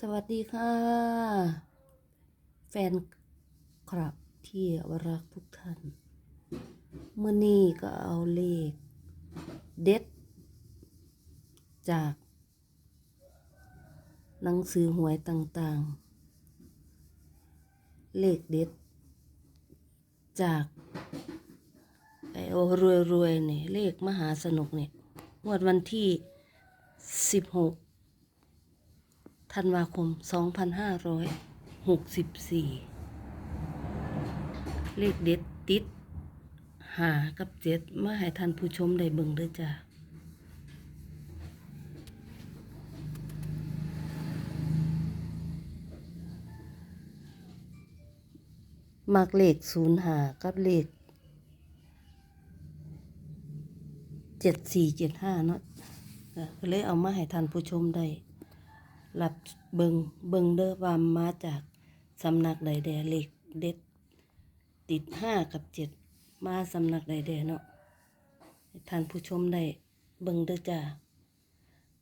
สวัสดีค่ะ แฟนคลับที่รักทุกท่านเมื่อนี้ก็เอาเลข เด็ด จาก หนังสือหวยต่างๆ เลขเด็ด จากไอโอรวยๆเนี่ยเลขมหาสนุกเนี่ยงวดวันที่สิบหก ธันวาคม 2564 เลขเด็ดติด หากับเจ็ดมาให้ท่านผู้ชมได้เบิ่งด้วยจ้ามักเลขศูนย์หากับเลขเจ็ดสี่เจ็ดห้าเนาะก็เลยเอามาให้ท่านผู้ชมได้ รับเบิงเบิงเด้อว่ามาจากสำนักใดแดเลขเด็ด ติดห้ากับเจ็ดมาสำนักใดแดเนาะท่านผู้ชมได้เบิงเด้อจ้า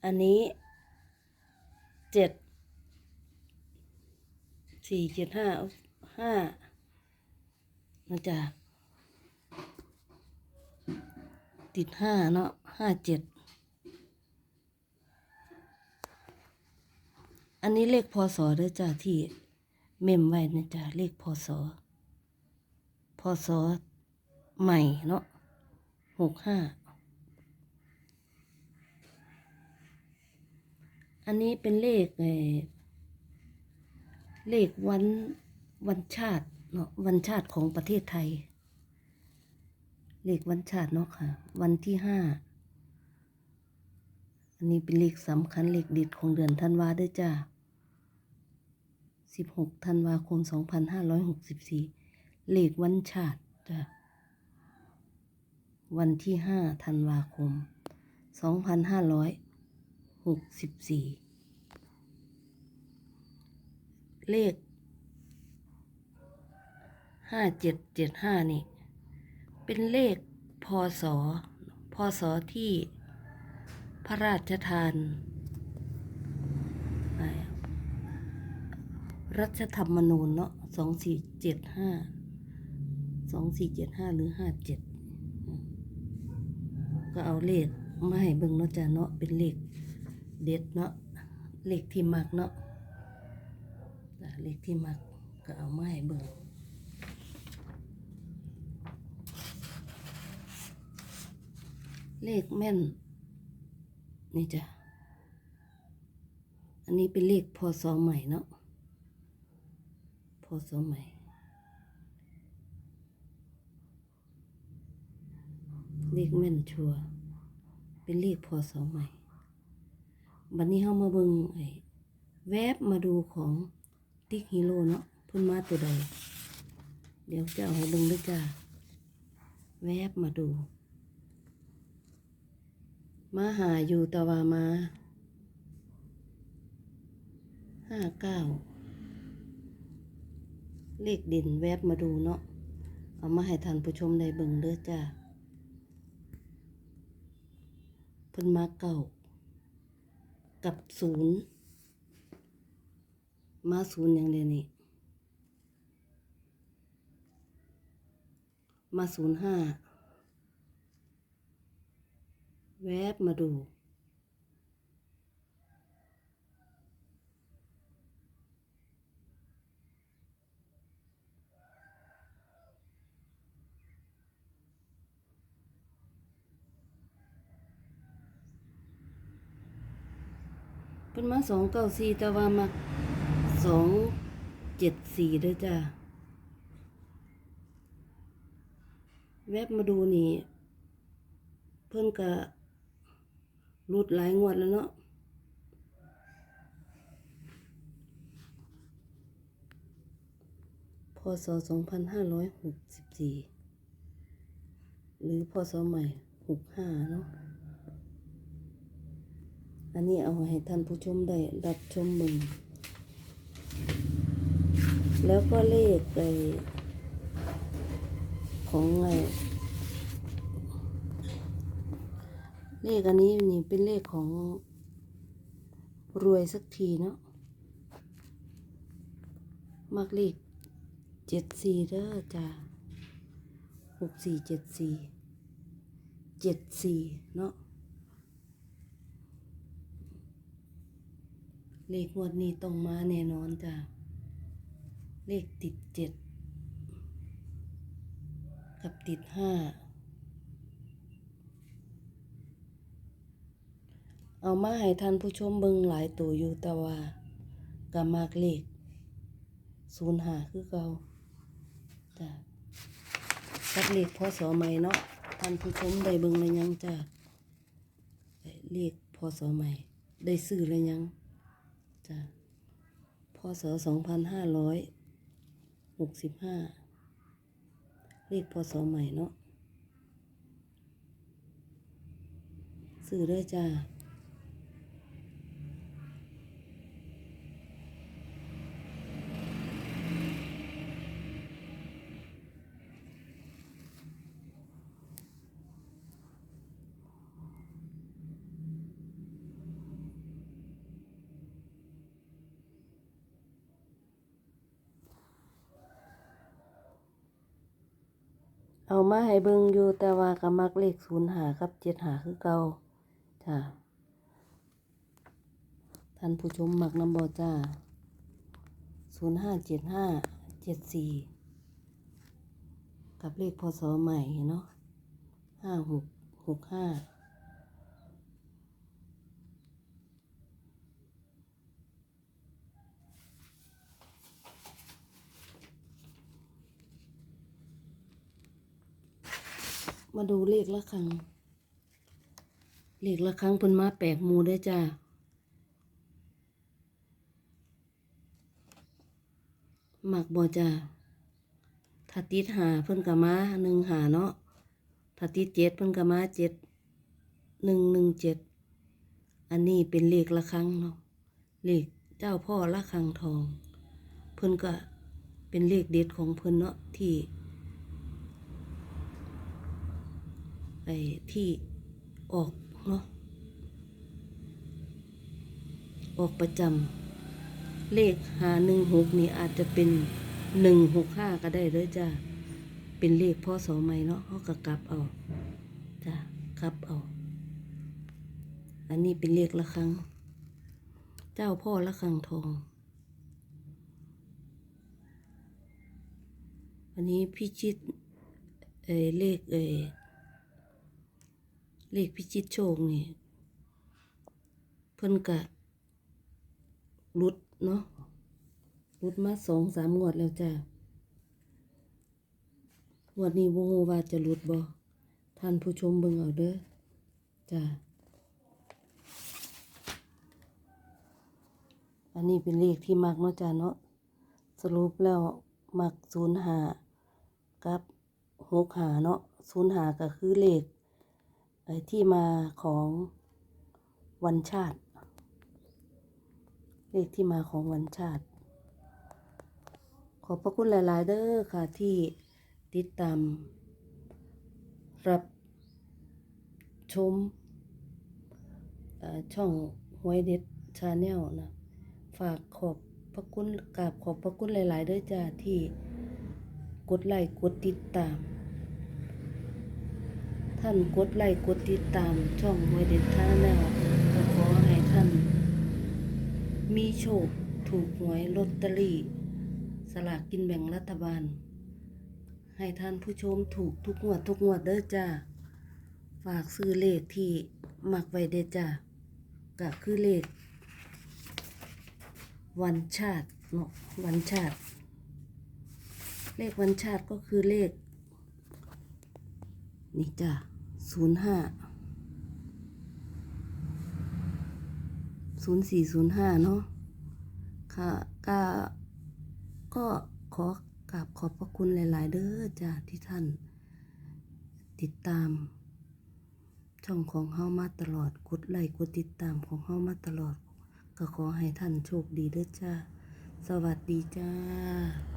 อันนี้เจ็ดสี่เจ็ดห้าห้านะจ้าติดห้าเนาะห้าเจ็ด อันนี้เลขพศเด้อจ้าที่เมมไว้นะจ้าเลขพศพศใหม่เนาะหกห้าอันนี้เป็นเลขเอเลขวันวันชาติเนาะวันชาติของประเทศไทย เลขวันชาติเนาะค่ะ วันที่ห้าอันนี้เป็นเลขสำคัญเลขเด็ดของเดือนธันวาด้วยจ้า 16ธันวาคม 2564 เลขวันชาติจ้ะวันที่ 5 ธันวาคม 2564 เลข 5775 นี่ เป็นเลขพศ พศที่พระราชทานอะไรอะ รัฐธรรมนูญเนาะสองสี่เจ็ดห้าสองสี่เจ็ดห้าหรือห้าเจ็ดก็เอาเลขมาให้เบิ่งเนาะจ้ะเนาะเป็นเลขเด็ดเนาะเลขที่มักเนาะเลขที่มักก็เอามาให้เบิ่งเลขแม่น นี่จ้ะ อันนี้เป็นเลขพศใหม่เนาะ พศใหม่เลขแม่นชัว เป็นเลขพศใหม่ บัดนี้เฮามาเบิงไอ้แวบมาดูของติ๊กฮีโร่เนาะพิ่นมาตัวใด เดี๋ยวจะเอาให้เบิงด้วยจ้า แวบมาดู มาหาอยู่ตะวามาห้าเก้า เลขเด่นแวบมาดูเนาะเอามาให้ท่านผู้ชมได้เบิ่งเด้อจ้าเพิ่นมาเก่า กับศูนย์มาศูนย์อย่างเดียวนี่มาศูนย์ห้าแวบมาดู เป็นมาสองเก้าสี่แต่ว่ามาสองเจ็ดสี่เด้อจ้าแวบมาดูนี่ เพื่นกะรุดหลายงวดแล้วเนาะพศสองพันห้าร้อยหกสิบสี่หรือพศใหม่หกห้าเนาะ อันนี้เอาให้ท่านผู้ชมได้รับชมมึง แล้วก็เลขไอของไอเลขอันนี้นี่เป็นเลขของรวยสักทีเนาะมักเลขเจ็ดสี่เด้อจ้าหกสี่เจ็ดสี่เจ็ดสี่เนาะ เลขงวดนี้ต้องมาแน่นอนจ้าเลขติดเจ็ด กับติดห้า เอามาให้ท่านผู้ชมเบิ่งหลายตัวอยู่แต่ว่าก็มากเลขศูนย์หาคือเก่าจ้ะกับเลขพศใหม่เนาะท่านผู้ชมได้เบิ่งแล้วยังจ้ะเลขพศใหม่ ได้ซื้อแล้วยัง จ้ะพศสองพันห้าร้อยหกสิบห้าเลขพศใหม่เนาะซื้อได้จ้า เอามาให้เบิ่งอยู่แต่ว่าก็มักเลขศูนย์หากับเจ็ดหาคือเก่าจ้าท่านผู้ชมมักน้ำบอจ้าศูนย์ห้าเจ็ดห้าเจ็ดสี่กับเลขพศใหม่เนาะห้าหกหกห้า มาดูเลขละครังเลขละครังเพิ่นมาแปลกมูได้จ้าหมักบ่จ้าถ้าติดหาเพิ่นก็มาหนึ่งหาเนาะถ้าติดเจ็ดเพิ่นก็มาเจ็ดหนึ่งหนึ่งเจ็ดอันนี้เป็นเลขละครังเนาะเลขเจ้าพ่อละครังทอง เพิ่นก็เป็นเลขเด็ดของเพิ่นเนาะที่ ไอ้ที่ออกเนาะออกประจำเลขหาหนึ่งหกนี่อาจจะเป็นหนึ่งหกห้าก็ได้เลยจ้าเป็นเลขพ่อสอใหม่เนาะเขาก็กลับเอาจ้ากลับเอา อันนี้เป็นเลขละครังเจ้าพ่อละครังทองอันนี้พิชิตเอเลขเออ เลขพิชิตโชคนี่เพิ่นกะรุดเนาะรุดมาสองสามงวดแล้วจ้ะงวดนี้บ่ฮู้ว่าจะรุดบ่ท่านผู้ชมเบิ่งเอาเด้อจ้ะอันนี้เป็นเลขที่มักเนาะจ้ะเนาะสรุปแล้วมักศูนย์หากับหกหาเนาะศูนย์หาก็คือเลข ที่มาของวันชาติ เลขที่มาของวันชาติ ขอบพระคุณหลาย ๆ เด้อค่ะที่ติดตาม รับชมช่องหวยเด็ดชาแนลนะ ฝากขอบพระคุณกราบขอบพระคุณหลาย ๆ เด้อจ้าที่กดไลค์กดติดตาม ท่านกดไลค์กดติดตามช่องหวยเด็ดชาแนลก็ขอให้ท่าน มีโชคถูกหวยลอตเตอรี่ สลากกินแบ่งรัฐบาล ให้ท่านผู้ชมถูกทุกงวดทุกงวดเด้อจ้าฝากซื้อเลขที่มักไว้เด้อจ้าก็คือเลข วันชาติเนาะวันชาติ เลขวันชาติก็คือเลขนี่จ้า ศูนย์ห้าศูนย์สี่ศูนย์ห้าเนาะค่ะก็ก็ขอกราบขอบพระคุณหลาย ๆ เด้อจ้าที่ท่าน ติดตาม ช่องของเฮามาตลอดกดไลค์กดติดตามของเฮามาตลอด ก็ขอให้ท่านโชคดีเด้อจ้า สวัสดีจ้า